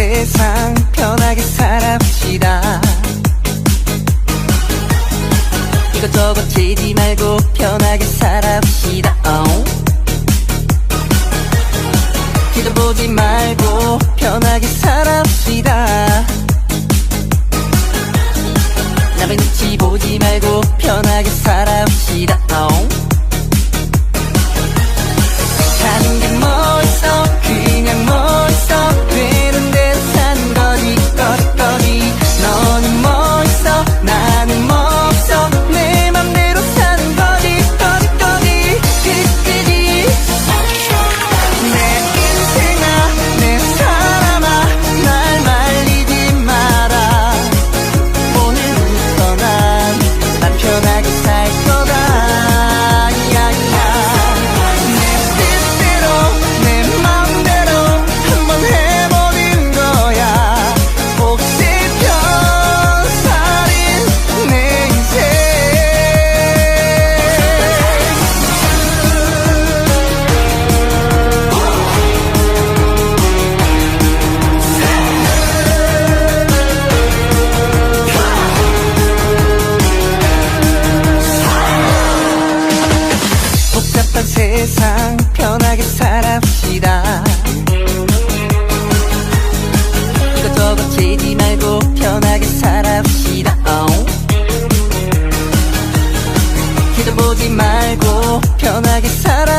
세상 편하게 살아봅시다. 이것저것 재지 말고 편하게 살아봅시다. 어? 기도 보지 말고 편하게 살아봅시다. 남의 눈치 보지 말고 편하게 살 세상 편하게 살아 합시다. 이것저것 재지 말고 편하게 살아 합시다. 어? 기도 보지 말고 편하게 살아